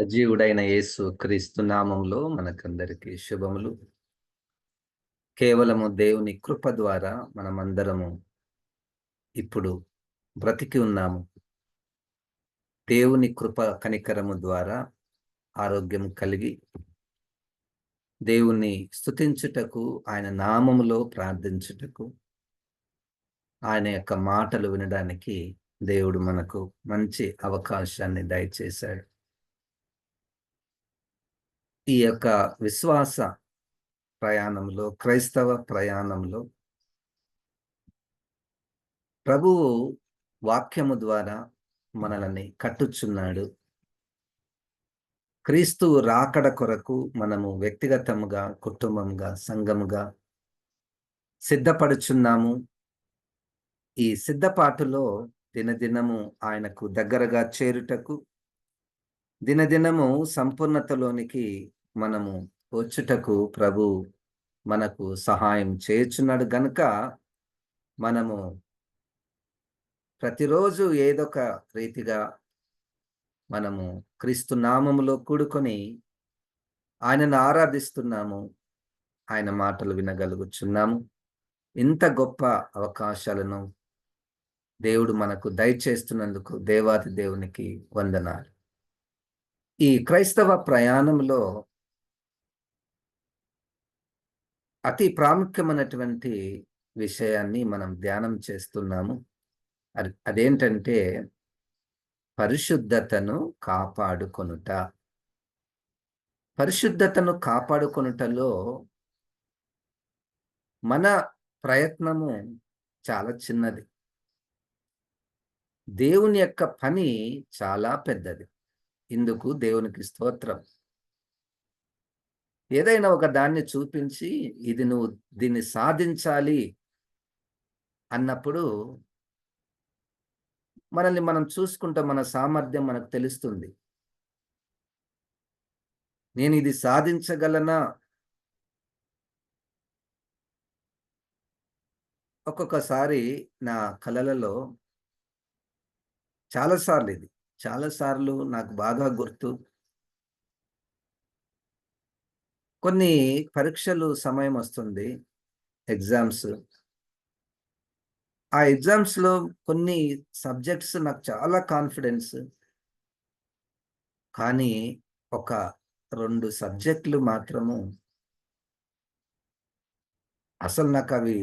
సజీవుడైన యేసు క్రీస్తు నామంలో మనకందరికీ శుభములు. కేవలము దేవుని కృప ద్వారా మనమందరము ఇప్పుడు బ్రతికి ఉన్నాము. దేవుని కృప కనికరము ద్వారా ఆరోగ్యం కలిగి దేవుని స్థుతించుటకు ఆయన నామములో ప్రార్థించుటకు ఆయన యొక్క మాటలు వినడానికి దేవుడు మనకు మంచి అవకాశాన్ని దయచేశాడు. ఈ యొక్క విశ్వాస ప్రయాణంలో క్రైస్తవ ప్రయాణంలో ప్రభువు వాక్యము ద్వారా మనల్ని కట్టుచున్నాడు. క్రీస్తు రాకడ కొరకు మనము వ్యక్తిగతముగా కుటుంబంగా సంఘముగా సిద్ధపడుచున్నాము. ఈ సిద్ధపాటులో దినదినము ఆయనకు దగ్గరగా చేరుటకు దినదినము సంపూర్ణతలోనికి మనము వచ్చుటకు ప్రభు మనకు సహాయం చేయుచున్నాడు గనుక మనము ప్రతిరోజు ఏదొక రీతిగా మనము క్రీస్తు నామములో కూడుకొని ఆయనను ఆరాధిస్తున్నాము ఆయన మాటలు వినగలుగుచున్నాము. ఇంత గొప్ప అవకాశాలను దేవుడు మనకు దయచేస్తున్నందుకు దేవాది దేవునికి వందనాలు. ఈ క్రైస్తవ ప్రయాణంలో అతి ప్రాముఖ్యమైనటువంటి విషయాన్ని మనం ధ్యానం చేస్తున్నాము. అది అదేంటంటే పరిశుద్ధతను కాపాడుకొనుట. పరిశుద్ధతను కాపాడుకొనుటలో మన ప్రయత్నము చాలా చిన్నది. దేవుని యొక్క పని చాలా పెద్దది. ఇందుకు దేవునికి స్తోత్రం. ఏదైనా ఒక దాన్ని చూపించి ఇది నువ్వు దీన్ని సాధించాలి అన్నప్పుడు మనల్ని మనం చూసుకుంటే మన సామర్థ్యం మనకు తెలుస్తుంది. నేను ఇది సాధించగలనా? ఒక్కొక్కసారి నా కళలలో చాలాసార్లు ఇది. చాలాసార్లు నాకు బాగా గుర్తు కొన్ని పరీక్షలు సమయం వస్తుంది ఎగ్జామ్స్. ఆ ఎగ్జామ్స్లో కొన్ని సబ్జెక్ట్స్ నాకు చాలా కాన్ఫిడెన్స్. కానీ ఒక రెండు సబ్జెక్టులు మాత్రము అసలు నాకు అవి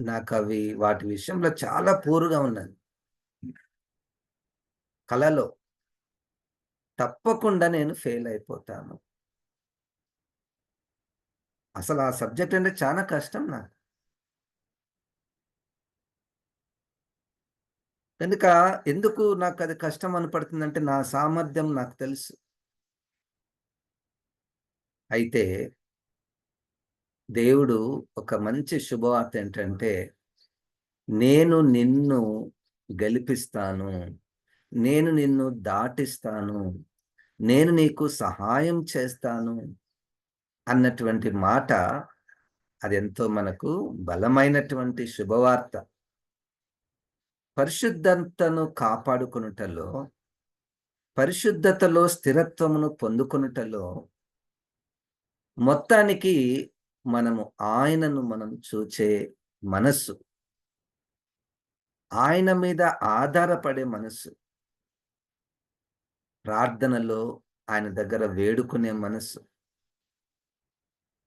నాకు అవి వాటి విషయంలో చాలా పూరుగా ఉన్నది కళలో తప్పకుండా నేను ఫెయిల్ అయిపోతాను. అసలు ఆ సబ్జెక్ట్ అంటే చాలా కష్టం నాకు. కనుక ఎందుకు నాకు అది కష్టం అనిపడుతుందంటే నా సామర్థ్యం నాకు తెలుసు. అయితే దేవుడు ఒక మంచి శుభవార్త ఏంటంటే నేను నిన్ను గెలిపిస్తాను నేను నిన్ను దాటిస్తాను నేను నీకు సహాయం చేస్తాను అన్నటువంటి మాట అది ఎంతో మనకు బలమైనటువంటి శుభవార్త. పరిశుద్ధతను కాపాడుకునుటలో పరిశుద్ధతలో స్థిరత్వమును పొందుకునుటలో మొత్తానికి మనము ఆయనను మనం చూచే మనస్సు. ఆయన మీద ఆధారపడే మనస్సు. ప్రార్థనలో ఆయన దగ్గర వేడుకునే మనస్సు.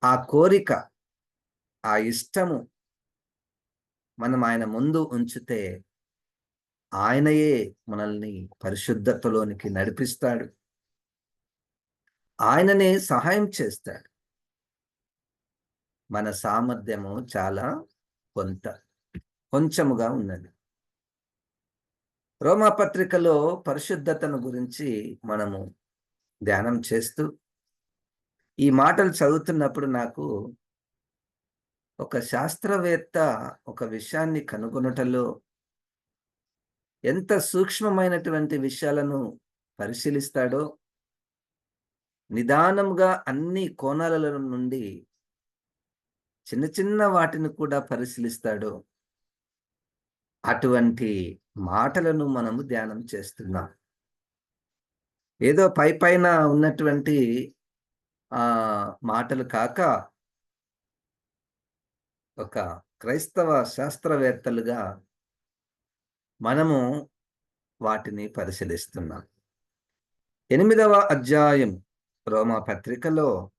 ఆ కోరిక ఆ ఇష్టము మనం ఆయన ముందు ఉంచితే ఆయనయే మనల్ని పరిశుద్ధతలోనికి నడిపిస్తాడు. ఆయననే సహాయం చేస్తాడు. మన సామర్థ్యము చాలా కొంత కొంచెముగా ఉన్నది. రోమాపత్రికలో పరిశుద్ధతను గురించి మనము ధ్యానం చేస్తూ ఈ మాటలు చదువుతున్నప్పుడు నాకు ఒక శాస్త్రవేత్త ఒక విషయాన్ని కనుగొనటలో ఎంత సూక్ష్మమైనటువంటి విషయాలను పరిశీలిస్తాడో నిదానంగా అన్ని కోణాల నుండి చిన్న చిన్న వాటిని కూడా పరిశీలిస్తాడో అటువంటి మాటలను మనము ధ్యానం చేస్తున్నాం. ఏదో పై పైన ఉన్నటువంటి ఆ మాటలు కాక ఒక క్రైస్తవ శాస్త్రవేత్తలుగా మనము వాటిని పరిశీలిస్తున్నాం. ఎనిమిదవ అధ్యాయం రోమా పత్రికలో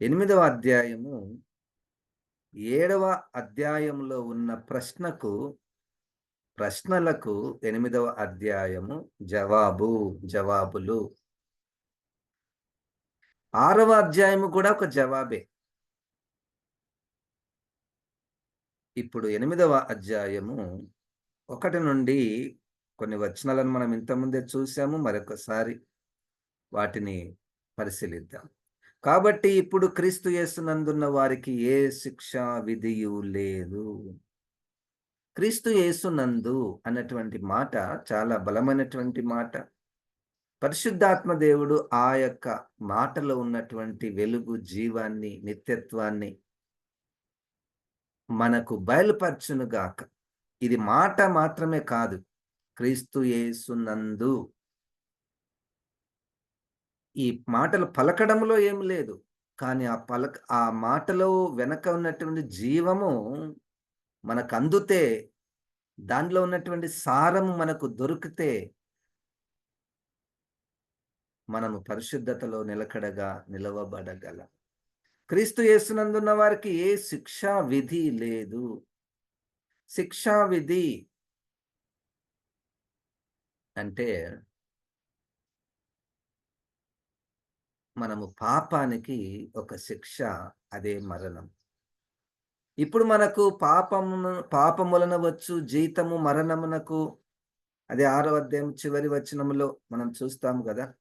ఎనిమిదవ అధ్యాయము ఏడవ అధ్యాయంలో ఉన్న ప్రశ్నకు ప్రశ్నలకు ఎనిమిదవ అధ్యాయము జవాబు జవాబులు. ఆరవ అధ్యాయము కూడా ఒక జవాబే. ఇప్పుడు ఎనిమిదవ అధ్యాయము ఒకటి నుండి కొన్ని వచనాలను మనం ఇంతకుముందే చూసాము మరొకసారి వాటిని పరిశీలిద్దాం. కాబట్టి ఇప్పుడు క్రీస్తు యేసునందున్న వారికి ఏ శిక్ష విధియు లేదు. క్రీస్తు యేసునందు అన్నటువంటి మాట చాలా బలమైనటువంటి మాట. పరిశుద్ధాత్మ దేవుడు ఆ యొక్క మాటలో ఉన్నటువంటి వెలుగు జీవాన్ని నిత్యత్వాన్ని మనకు బయలుపరచునుగాక ఇది మాట మాత్రమే కాదు క్రీస్తు యేసునందు ఈ మాటలు పలకడంలో ఏం లేదు కానీ ఆ పలక ఆ మాటలో వెనక ఉన్నటువంటి జీవము మనకు అందితే దానిలో ఉన్నటువంటి సారము మనకు దొరికితే మనము పరిశుద్ధతలో నిలకడగా నిలవబడగలం. క్రీస్తు చేస్తున్నందున్న వారికి ఏ శిక్షా విధి లేదు. శిక్షా విధి అంటే మనము పాపానికి ఒక శిక్ష అదే మరణం. ఇప్పుడు మనకు పాపమును పాపములన వచ్చు జీతము మరణమునకు అదే ఆరో అధ్యాయం చివరి వచనములో మనం చూస్తాము కదా.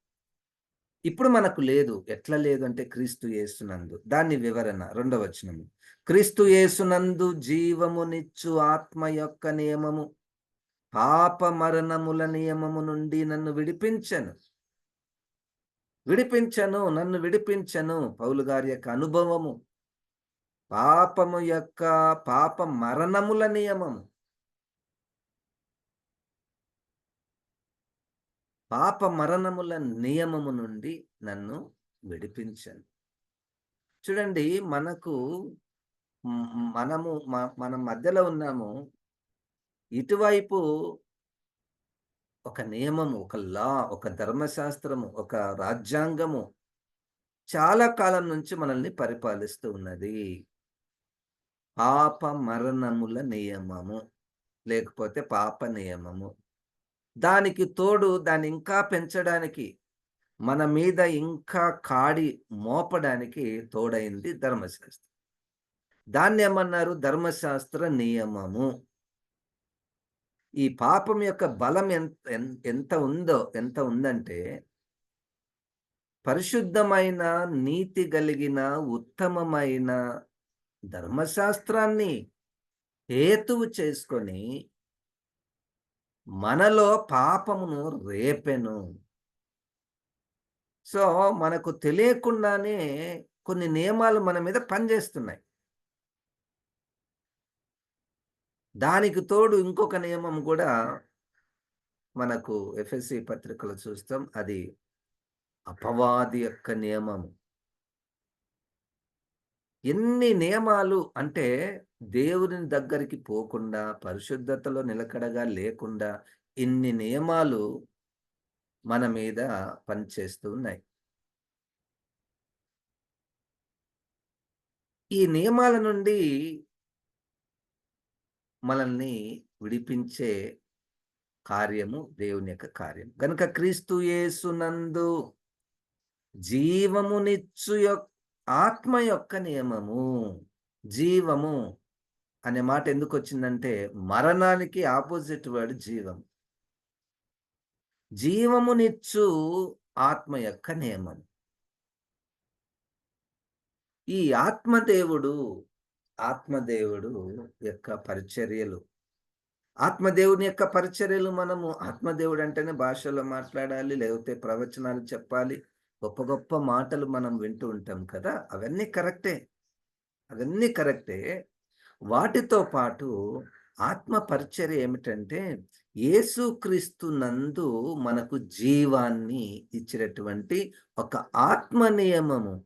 ఇప్పుడు మనకు లేదు. ఎట్లా లేదు అంటే క్రీస్తు యేసునందు. దాని వివరణ రెండవ వచనము. క్రీస్తు యేసునందు జీవమునిచ్చు ఆత్మ యొక్క నియమము. పాప మరణముల నియమము నుండి నన్ను విడిపించను. విడిపించను నన్ను విడిపించను. పౌలు గారి యొక్క అనుభవము. పాపము యొక్క పాప మరణముల నియమము. పాప మరణముల నియమము నుండి నన్ను విడిపించను. చూడండి మనకు మనము మన మధ్యలో ఉన్నాము. ఇటువైపు ఒక నియమము ఒక లా ఒక ధర్మశాస్త్రము ఒక రాజ్యాంగము చాలా కాలం నుంచి మనల్ని పరిపాలిస్తూ ఉన్నది. పాప మరణముల నియమము లేకపోతే పాప నియమము. దానికి తోడు దాన్ని ఇంకా పెంచడానికి మన మీద ఇంకా కాడి మోపడానికి తోడైంది ధర్మశాస్త్రం. దాన్ని ఏమన్నారు? ధర్మశాస్త్ర నియమము. ఈ పాపం యొక్క బలం ఎంత ఎంత ఉందో ఎంత ఉందంటే పరిశుద్ధమైన నీతి కలిగిన ఉత్తమమైన ధర్మశాస్త్రాన్ని హేతువు చేసుకొని మనలో పాపమును రేపెను. సో మనకు తెలియకుండానే కొన్ని నియమాలు మన మీద పనిచేస్తున్నాయి. దానికి తోడు ఇంకొక నియమం కూడా మనకు ఎఫ్ఎస్సి పత్రికలు చూస్తాం. అది అపవాది యొక్క నియమము. ఎన్ని నియమాలు అంటే దేవుని దగ్గరికి పోకుండా పరిశుద్ధతలో నిలకడగా లేకుండా ఇన్ని నియమాలు మన మీద పనిచేస్తూ ఉన్నాయి. ఈ నియమాల నుండి మనల్ని విడిపించే కార్యము దేవుని యొక్క కార్యం. కనుక క్రీస్తు యేసునందు జీవమునిచ్చు ఆత్మ యొక్క నియమము జీవము అనే మాట ఎందుకు వచ్చిందంటే మరణానికి ఆపోజిట్ వర్డ్ జీవం. జీవమునిచ్చు ఆత్మ యొక్క నియమం. ఈ ఆత్మదేవుడు ఆత్మదేవుడు యొక్క పరిచర్యలు. ఆత్మదేవుని యొక్క పరిచర్యలు మనము ఆత్మదేవుడు అంటేనే భాషలో మాట్లాడాలి లేకపోతే ప్రవచనాలు చెప్పాలి గొప్ప గొప్ప మాటలు మనం వింటూ ఉంటాం కదా. అవన్నీ కరెక్టే. అవన్నీ కరెక్టే. వాటితో పాటు ఆత్మ పరిచర్య ఏమిటంటే యేసుక్రీస్తు నందు మనకు జీవాన్ని ఇచ్చినటువంటి ఒక ఆత్మ నియమము.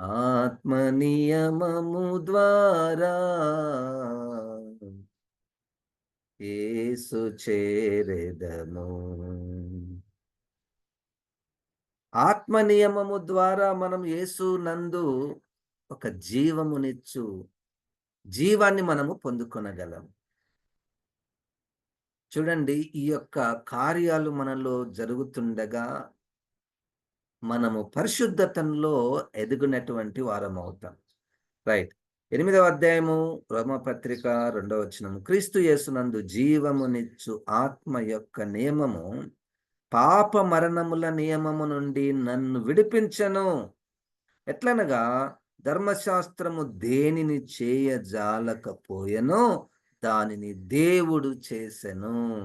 ఆత్మ నియమము ద్వారా యేసు చేరెదము. ఆత్మ నియమము ద్వారా మనం యేసు నందు ఒక జీవమునిచ్చు జీవాన్ని మనము పొందుకొనగలం. చూడండి ఈ యొక్క కార్యాలు మనలో జరుగుతుండగా మనము పరిశుద్ధతలో ఎదుగునటువంటి వారం అవుతాం రైట్ ఎనిమిదవ అధ్యాయము రోమపత్రిక రెండవ వచనము. క్రీస్తు యేసునందు జీవమునిచ్చు ఆత్మ యొక్క నియమము పాప మరణముల నియమము నుండి నన్ను విడిపించను. ఎట్లనగా ధర్మశాస్త్రము దేనిని చేయజాలకపోయెనో దానిని దేవుడు చేసెను.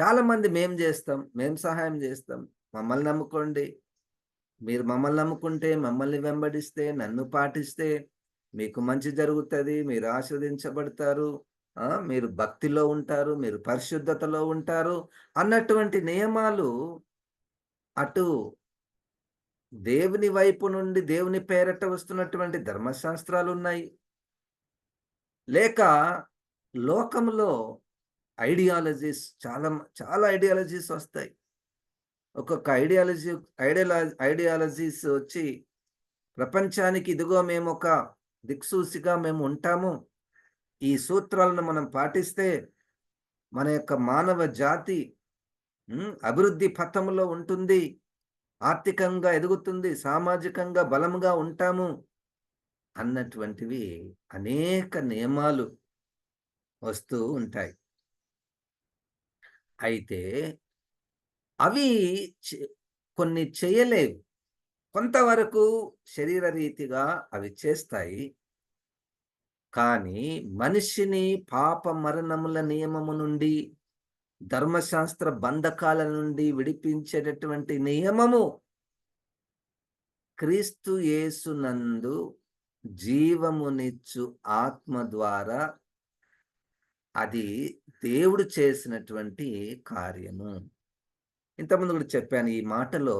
చాలా మంది మేం చేస్తాం మేం సహాయం చేస్తాం. మమ్మల్ని నమ్ముకోండి. మీరు మమ్మల్ని నమ్ముకుంటే మమ్మల్ని వెంబడిస్తే నన్ను పాటిస్తే మీకు మంచి జరుగుతుంది మీరు ఆస్వాదించబడతారు మీరు భక్తిలో ఉంటారు మీరు పరిశుద్ధతలో ఉంటారు అన్నటువంటి నియమాలు అటు దేవుని వైపు నుండి దేవుని పేరట వస్తున్నటువంటి ధర్మశాస్త్రాలు ఉన్నాయి. లేక లోకంలో ఐడియాలజీస్ చాలా చాలా ఐడియాలజీస్ వస్తాయి. ఒక్కొక్క ఐడియాలజీ ఐడియాల ఐడియాలజీస్ వచ్చి ప్రపంచానికి ఇదిగో మేము ఒక దిక్సూసిగా మేము ఉంటాము. ఈ సూత్రాలను మనం పాటిస్తే మన యొక్క మానవ జాతి అభివృద్ధి పథంలో ఉంటుంది. ఆర్థికంగా ఎదుగుతుంది సామాజికంగా బలంగా ఉంటాము అన్నటువంటివి అనేక నియమాలు వస్తూ ఉంటాయి. అయితే అవి కొన్ని చేయలేవు. కొంతవరకు శరీర రీతిగా అవి చేస్తాయి. కానీ మనిషిని పాప మరణముల నియమము నుండి ధర్మశాస్త్ర బంధకాల నుండి విడిపించేటటువంటి నియమము క్రీస్తు యేసునందు జీవమునిచ్చు ఆత్మ ద్వారా అది దేవుడు చేసినటువంటి కార్యము. ఇంతకుముందు కూడా చెప్పాను ఈ మాటలో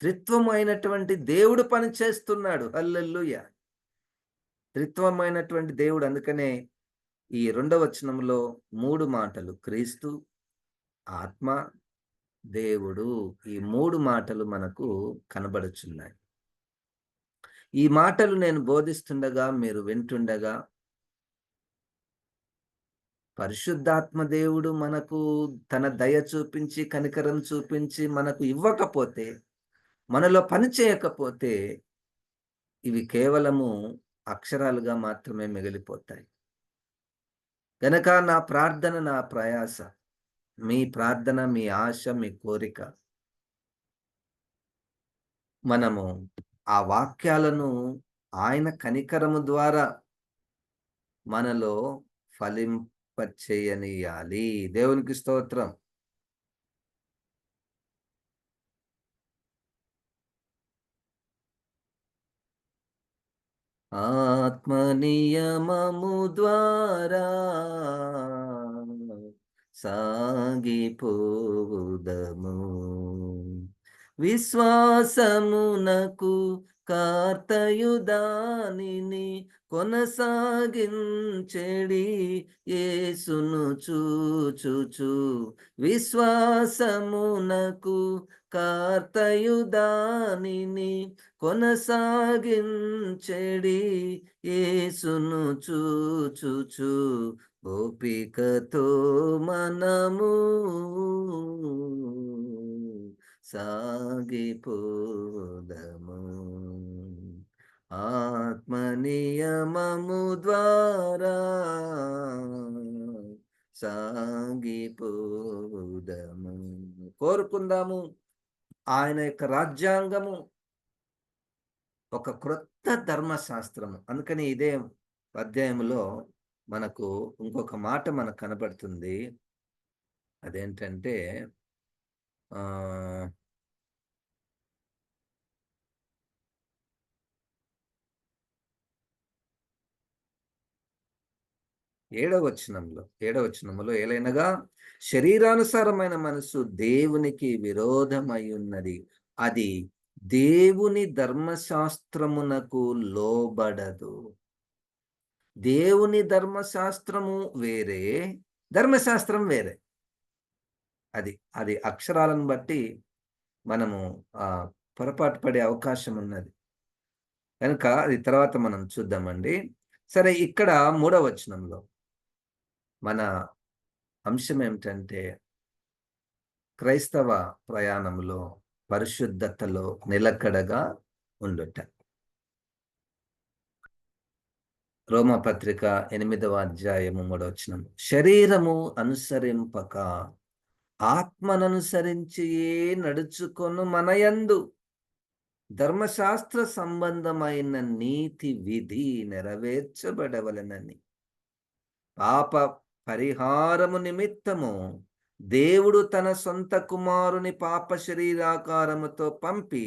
త్రిత్వమైనటువంటి దేవుడు పని చేస్తున్నాడు. అల్లెల్లుయ త్రిత్వమైనటువంటి దేవుడు అందుకనే ఈ రెండవ వచనంలో మూడు మాటలు క్రీస్తు ఆత్మ దేవుడు ఈ మూడు మాటలు మనకు కనబడుచున్నాయి. ఈ మాటలు నేను బోధిస్తుండగా మీరు వింటుండగా పరిశుద్ధాత్మ దేవుడు మనకు తన దయ చూపించి కనికరం చూపించి మనకు ఇవ్వకపోతే మనలో పని చేయకపోతే ఇవి కేవలము అక్షరాలుగా మాత్రమే మిగిలిపోతాయి. గనక నా ప్రార్థన నా ప్రయాస మీ ప్రార్థన మీ ఆశ మీ కోరిక. మనము ఆ వాక్యాలను ఆయన కనికరము ద్వారా మనలో ఫలింపచేయనియాలి. దేవునికి స్తోత్రం. ఆత్మనియమము ద్వారా సాగిపోదము విశ్వాసమునకు కార్తయుదానిని కొనసాగించెడి ఏసును చూచుచు. విశ్వాసమునకు కార్తయుదానిని కొనసాగించెడి ఏసును చూచుచు. ఓపికతో మనము సాగిపోదము. ఆత్మనియమము ద్వారా సాగిపోదము కోరుకుందాము ఆయన యొక్క రాజ్యాంగము ఒక క్రొత్త ధర్మశాస్త్రము. అందుకని ఇదే అధ్యాయంలో మనకు ఇంకొక మాట మనకు కనబడుతుంది. అదేంటంటే ఏడవచనంలో ఏడవచనములో ఏలైనగా శరీరానుసారమైన మనసు దేవునికి విరోధమై ఉన్నది అది దేవుని ధర్మశాస్త్రమునకు లోబడదు. దేవుని ధర్మశాస్త్రము వేరే ధర్మశాస్త్రం వేరే. అది అది అక్షరాలను బట్టి మనము ఆ పొరపాటు పడే అవకాశం ఉన్నది కనుక అది తర్వాత మనం చూద్దామండి. సరే ఇక్కడ మూడవ వచనంలో మన అంశం ఏమిటంటే క్రైస్తవ ప్రయాణంలో పరిశుద్ధతలో నిలకడగా ఉండుట. రోమపత్రిక ఎనిమిదవ అధ్యాయము మూడవచనం. శరీరము అనుసరింపక ఆత్మననుసరించి నడుచుకొను మనయందు. ధర్మశాస్త్ర సంబంధమైన నీతి విధి నెరవేర్చబడవలనని. పాప పరిహారము నిమిత్తము దేవుడు తన సొంత కుమారుని పాప శరీరాకారముతో పంపి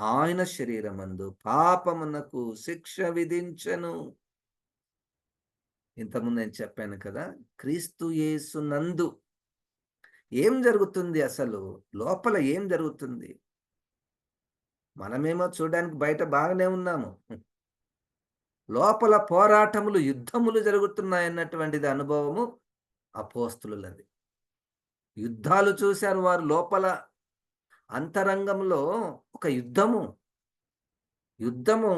ఆయన శరీరమందు పాపమునకు శిక్ష విధించను. ఇంతకుముందు నేను చెప్పాను కదా క్రీస్తు యేసు నందు ఏం జరుగుతుంది అసలు? లోపల ఏం జరుగుతుంది? మనమేమో చూడడానికి బయట బాగానే ఉన్నాము. లోపల పోరాటములు యుద్ధములు జరుగుతున్నాయన్నటువంటిది అనుభవము అపోస్తులది. యుద్ధాలు చూశారు వారు లోపల అంతరంగంలో ఒక యుద్ధము. యుద్ధము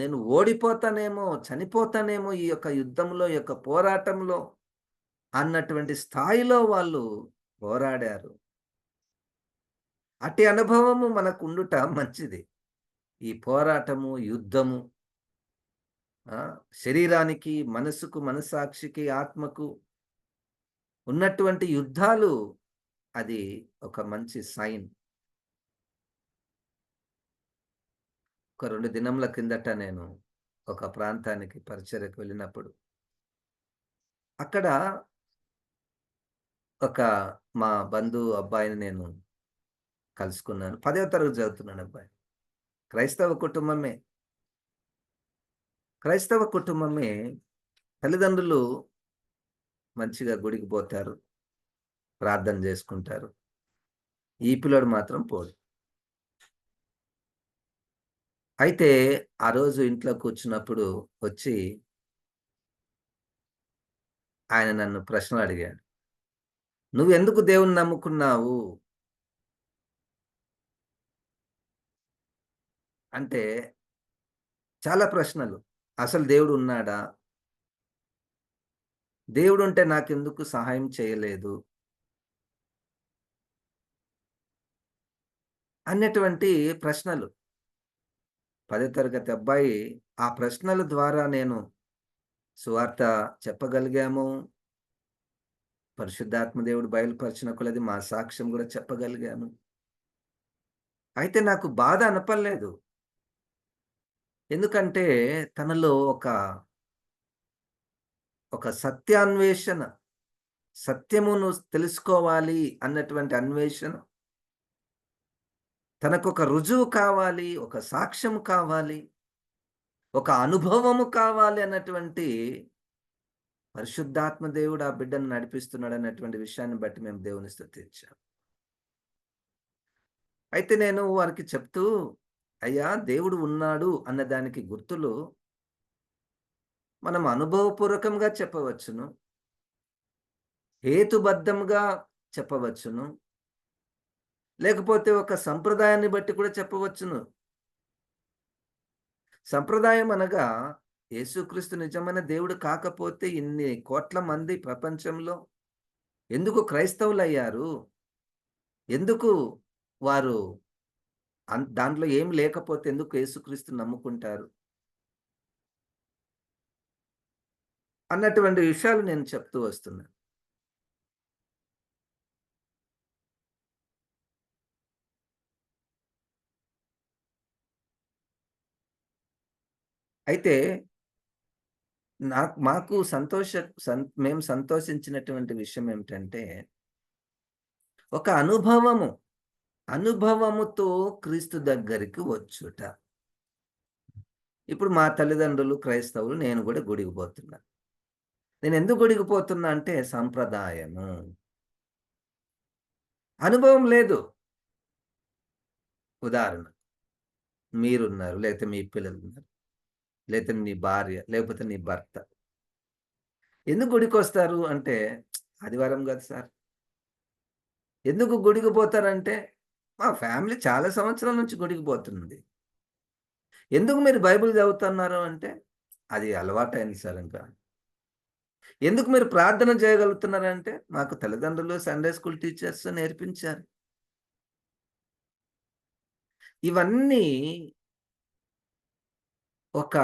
నేను ఓడిపోతానేమో చనిపోతానేమో ఈ యొక్క యుద్ధంలో ఈ యొక్క పోరాటంలో అన్నటువంటి స్థాయిలో వాళ్ళు పోరాడారు. అట్టి అనుభవము మనకు ఉండుట మంచిది. ఈ పోరాటము యుద్ధము శరీరానికి మనసుకు మనసాక్షికి ఆత్మకు ఉన్నటువంటి యుద్ధాలు అది ఒక మంచి సైన్. ఒక రెండు దినముల కిందట నేను ఒక ప్రాంతానికి పరిచయకు వెళ్ళినప్పుడు అక్కడ ఒక మా బంధువు అబ్బాయిని నేను కలుసుకున్నాను. పదవ తరగతి చదువుతున్నాను అబ్బాయి. క్రైస్తవ కుటుంబమే. క్రైస్తవ కుటుంబమే తల్లిదండ్రులు మంచిగా గుడికి పోతారు ప్రార్థన చేసుకుంటారు. ఈ పిల్లడు మాత్రం పోడు. అయితే ఆ రోజు ఇంట్లో కూర్చున్నప్పుడు వచ్చి ఆయన నన్ను ప్రశ్నలు అడిగాడు. నువ్వు ఎందుకు దేవుని నమ్ముకున్నావు? అంటే చాలా ప్రశ్నలు. అసలు దేవుడు ఉన్నాడా దేవుడు ఉంటే నాకెందుకు సహాయం చేయలేదు? అన్నటువంటి ప్రశ్నలు. పదో తరగతి అబ్బాయి ఆ ప్రశ్నల ద్వారా నేను సువార్త చెప్పగలిగాము. పరిశుద్ధాత్మ దేవుడు బయలుపరిచిన కొలది మా సాక్ష్యం కూడా చెప్పగలిగాను అయితే నాకు బాధ అనపలేదు. ఎందుకంటే తనలో ఒక ఒక సత్యాన్వేషణ సత్యమును తెలుసుకోవాలి అన్నటువంటి అన్వేషణ. తనకు ఒక రుజువు కావాలి ఒక సాక్ష్యం కావాలి ఒక అనుభవము కావాలి అన్నటువంటి పరిశుద్ధాత్మ దేవుడు ఆ బిడ్డను నడిపిస్తున్నాడు అన్నటువంటి విషయాన్ని బట్టి మేము దేవుని స్థుతించాం. అయితే నేను వారికి చెప్తూ అయ్యా దేవుడు ఉన్నాడు అన్న దానికి గుర్తులు మనం అనుభవపూర్వకంగా చెప్పవచ్చును. హేతుబద్ధంగా చెప్పవచ్చును. లేకపోతే ఒక సంప్రదాయాన్ని బట్టి కూడా చెప్పవచ్చును. సంప్రదాయం అనగా యేసుక్రీస్తు నిజమైన దేవుడు కాకపోతే ఇన్ని కోట్ల మంది ప్రపంచంలో ఎందుకు క్రైస్తవులు అయ్యారు ఎందుకు వారు దాంట్లో ఏం లేకపోతే ఎందుకు యేసుక్రీస్తు నమ్ముకుంటారు? అన్నటువంటి విషయాలు నేను చెప్తూ వస్తున్నాను అయితే నాకు మాకు సంతోష మేము సంతోషించినటువంటి విషయం ఏమిటంటే ఒక అనుభవము అనుభవముతో క్రీస్తు దగ్గరికి వచ్చుట. ఇప్పుడు మా తల్లిదండ్రులు క్రైస్తవులు నేను కూడా గుడికి పోతున్నా. నేను ఎందుకు గుడికిపోతున్నా అంటే సంప్రదాయము. అనుభవం లేదు. ఉదాహరణ మీరున్నారు లేకపోతే మీ పిల్లలు ఉన్నారు లేకపోతే నీ భార్య లేకపోతే నీ భర్త. ఎందుకు గుడికి వస్తారు అంటే ఆదివారం కదా సార్. ఎందుకు గుడికి పోతారంటే మా ఫ్యామిలీ చాలా సంవత్సరాల నుంచి గుడికి పోతుంది ఎందుకు మీరు బైబిల్ చదువుతున్నారు అంటే అది అలవాటైంది సార్ ఇంకా ఎందుకు మీరు ప్రార్థన చేయగలుగుతున్నారంటే మాకు తల్లిదండ్రులు సండే స్కూల్ టీచర్స్ నేర్పించారు. ఇవన్నీ ఒక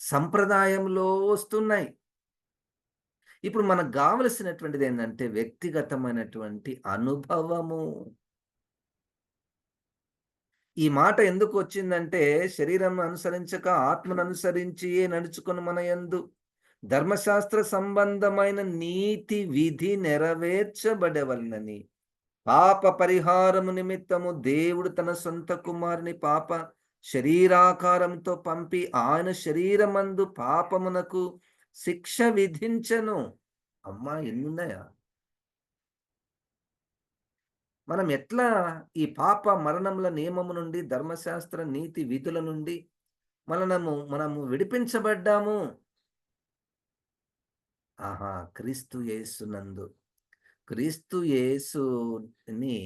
సంప్రదాయంలో వస్తున్నాయి. ఇప్పుడు మనకు కావలసినటువంటిది ఏంటంటే వ్యక్తిగతమైనటువంటి అనుభవము. ఈ మాట ఎందుకు వచ్చిందంటే శరీరం అనుసరించక ఆత్మను అనుసరించి నడుచుకుని మన ఎందు ధర్మశాస్త్ర సంబంధమైన నీతి విధి నెరవేర్చబడవలనని పాప పరిహారము నిమిత్తము దేవుడు తన సొంత కుమారుని పాప శరీరాకారంతో పంపి ఆయన శరీరమందు పాపమునకు శిక్ష విధించను. అమ్మా ఎన్నున్నాయా మనం ఎట్లా ఈ పాప మరణముల నియమము నుండి ధర్మశాస్త్ర నీతి విధుల నుండి మనము మనము విడిపించబడ్డాము? ఆహా క్రీస్తు యేసునందు క్రీస్తు యేసుని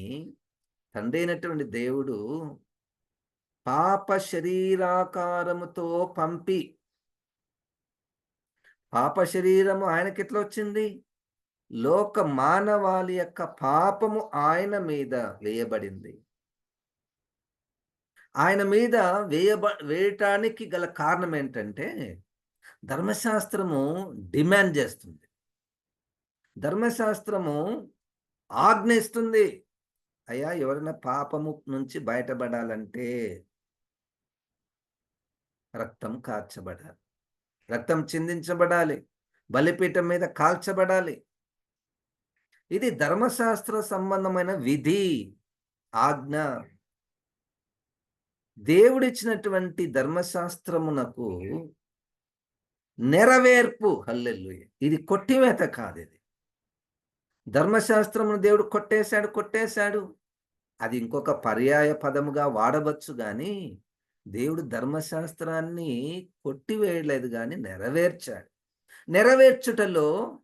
తండ్రి అయినటువంటి దేవుడు పాప శరీరాకారముతో పంపి పాప శరీరము ఆయనకి ఎట్లా వచ్చింది? లోక మానవాళి యొక్క పాపము ఆయన మీద వేయబడింది. ఆయన మీద వేయబ వేయటానికి గల కారణం ఏంటంటే ధర్మశాస్త్రము డిమాండ్ చేస్తుంది. ధర్మశాస్త్రము ఆజ్ఞిస్తుంది. అయ్యా ఎవరైనా పాపము నుంచి బయటపడాలంటే రక్తం కార్చబడాలి రక్తం చిందించబడాలి. బలిపీఠం మీద కాల్చబడాలి. ఇది ధర్మశాస్త్ర సంబంధమైన విధి ఆజ్ఞ. దేవుడిచ్చినటువంటి ధర్మశాస్త్రమునకు నెరవేర్పు. హల్లెల్లు ఇది కొట్టివేత కాదు ఇది. ధర్మశాస్త్రమును దేవుడు కొట్టేశాడు కొట్టేశాడు. అది ఇంకొక పర్యాయ పదముగా వాడవచ్చు కానీ దేవుడు ధర్మశాస్త్రాన్ని కొట్టివేయలేదు కానీ నెరవేర్చాడు. నెరవేర్చుటలో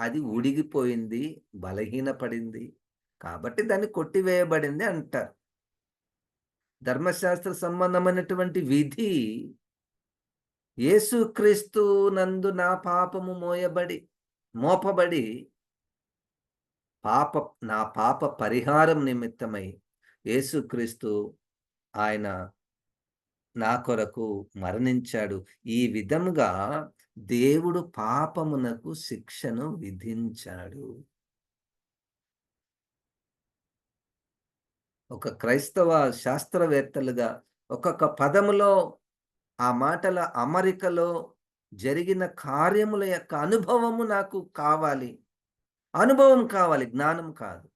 అది ఉడిగిపోయింది బలహీనపడింది కాబట్టి దాన్ని కొట్టివేయబడింది అంటారు. ధర్మశాస్త్ర సంబంధమైనటువంటి విధి యేసుక్రీస్తు నందు నా పాపము మోయబడి మోపబడి పాప నా పాప పరిహారం నిమిత్తమై యేసుక్రీస్తు ఆయన నా కొరకు మరణించాడు. ఈ విధముగా దేవుడు పాపమునకు శిక్షను విధించాడు. ఒక క్రైస్తవ శాస్త్రవేత్తలుగా ఒక్కొక్క పదములో ఆ మాటల అమరికలో జరిగిన కార్యముల యొక్క అనుభవము నాకు కావాలి. అనుభవం కావాలి జ్ఞానం కాదు.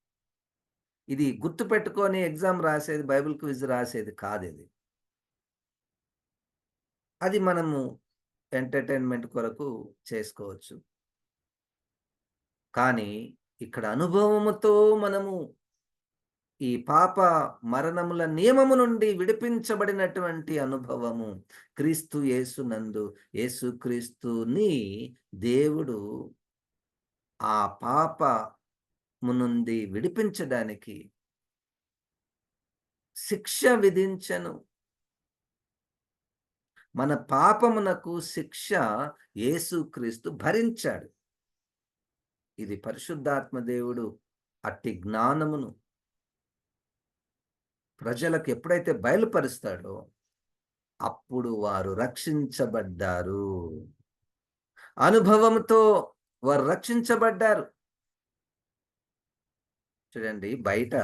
ఇది గుర్తు పెట్టుకొని ఎగ్జామ్ రాసేది బైబిల్ క్విజ్ రాసేది కాదు ఇది. అది మనము ఎంటర్టైన్మెంట్ కొరకు చేసుకోవచ్చు. కానీ ఇక్కడ అనుభవముతో మనము ఈ పాప మరణముల నియమము నుండి విడిపించబడినటువంటి అనుభవము క్రీస్తు యేసునందు యేసు క్రీస్తుని దేవుడు ఆ పాప నుండి విడిపించడానికి శిక్ష విధించను. మన పాపమునకు శిక్ష యేసుక్రీస్తు భరించాడు. ఇది పరిశుద్ధాత్మ దేవుడు అట్టి జ్ఞానమును ప్రజలకు ఎప్పుడైతే బయలుపరుస్తాడో అప్పుడు వారు రక్షించబడ్డారు. అనుభవంతో వారు రక్షించబడ్డారు. చూడండి బయట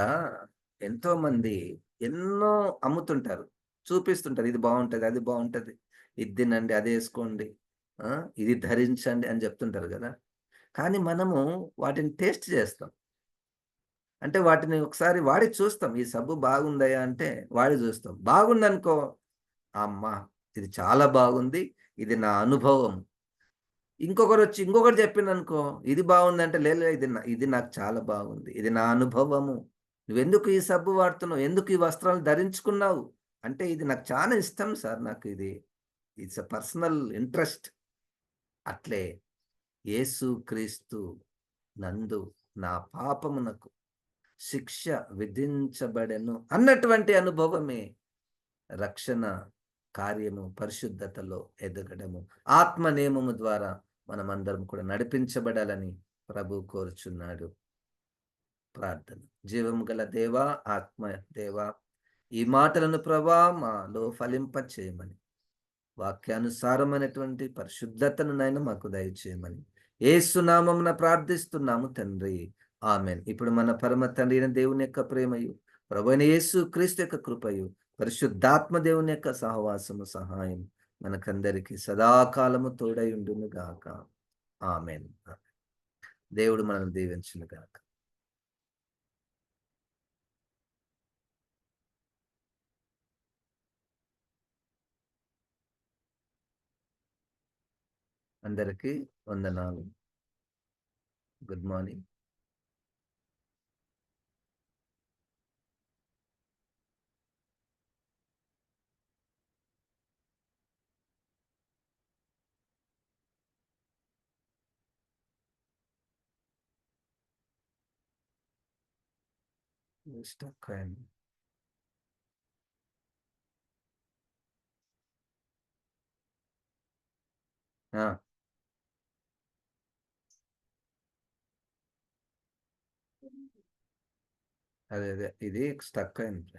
ఎంతో మంది ఎన్నో అమ్ముతుంటారు. చూపిస్తుంటారు ఇది బాగుంటది అది బాగుంటది. ఇది తినండి అది వేసుకోండి ఇది ధరించండి అని చెప్తుంటారు కదా కానీ మనము వాటిని టేస్ట్ చేస్తాం అంటే వాటిని ఒకసారి వాడి చూస్తాం ఈ సబ్బు బాగుందయా అంటే వాడి చూస్తాం బాగుందనుకో అమ్మా ఇది చాలా బాగుంది ఇది నా అనుభవం ఇంకొకరు వచ్చి ఇంకొకటి చెప్పిండనుకో, ఇది బాగుందంటే లేదు లేదు ఇది నా ఇది నాకు చాలా బాగుంది. ఇది నా అనుభవము. నువ్వెందుకు ఈ సబ్బు వాడుతున్నావు? ఎందుకు ఈ వస్త్రాలు ధరించుకున్నావు? అంటే ఇది నాకు చాలా ఇష్టం సార్ నాకు ఇది. It's a personal interest. అట్లే యేసు క్రీస్తు నందు నా పాపమునకు శిక్ష విధించబడెను అన్నటువంటి అనుభవమే రక్షణ కార్యము పరిశుద్ధతలో ఎదగడము. ఆత్మ నియమము ద్వారా మనమందరం కూడా నడిపించబడాలని ప్రభు కోరుచున్నాడు. ప్రార్థన. జీవము గల దేవా ఆత్మ దేవా ఈ మాటలను ప్రభా మాలో ఫలింప చేయమని వాక్యానుసారమైనటువంటి పరిశుద్ధతను నైనా మాకు దయచేయమని. ఏసునామమున ప్రార్థిస్తున్నాము తండ్రి. ఆమెన్. ఇప్పుడు మన పరమ తండ్రి అయిన దేవుని యొక్క ప్రేమయు ప్రభుణ యేసు క్రీస్తు యొక్క కృపయు పరిశుద్ధాత్మ దేవుని యొక్క సహవాసము సహాయం మనకందరికి సదాకాలము తోడై ఉండును గాక ఆమెన్. దేవుడు మనల్ని దీవించును గాక అందరికీ వందనాలు. Good morning. స్టక్ అయింది ఆ. అదే అదే. ఇది స్టక్ అయింది.